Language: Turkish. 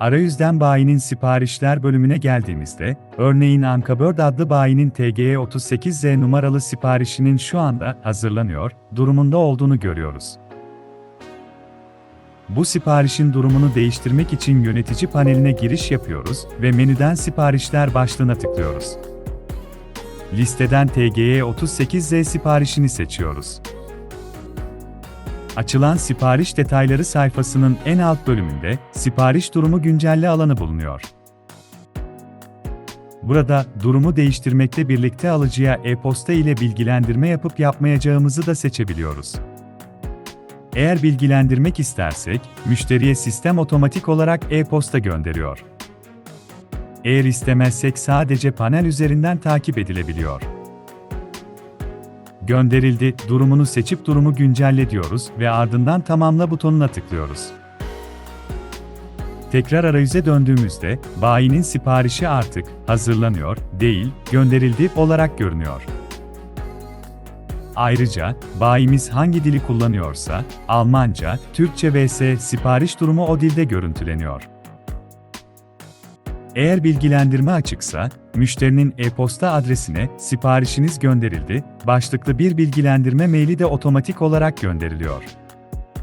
Arayüzden bayinin siparişler bölümüne geldiğimizde, örneğin Ankabird adlı bayinin TGE38Z numaralı siparişinin şu anda hazırlanıyor durumunda olduğunu görüyoruz. Bu siparişin durumunu değiştirmek için yönetici paneline giriş yapıyoruz ve menüden siparişler başlığına tıklıyoruz. Listeden TGE38Z siparişini seçiyoruz. Açılan sipariş detayları sayfasının en alt bölümünde sipariş durumu güncelle alanı bulunuyor. Burada durumu değiştirmekle birlikte alıcıya e-posta ile bilgilendirme yapıp yapmayacağımızı da seçebiliyoruz. Eğer bilgilendirmek istersek, müşteriye sistem otomatik olarak e-posta gönderiyor. Eğer istemezsek sadece panel üzerinden takip edilebiliyor. Gönderildi durumunu seçip durumu güncelle diyoruz ve ardından tamamla butonuna tıklıyoruz. Tekrar arayüze döndüğümüzde, bayinin siparişi artık hazırlanıyor, değil, gönderildi olarak görünüyor. Ayrıca, bayimiz hangi dili kullanıyorsa, Almanca, Türkçe vs sipariş durumu o dilde görüntüleniyor. Eğer bilgilendirme açıksa, müşterinin e-posta adresine siparişiniz gönderildi başlıklı bir bilgilendirme maili de otomatik olarak gönderiliyor.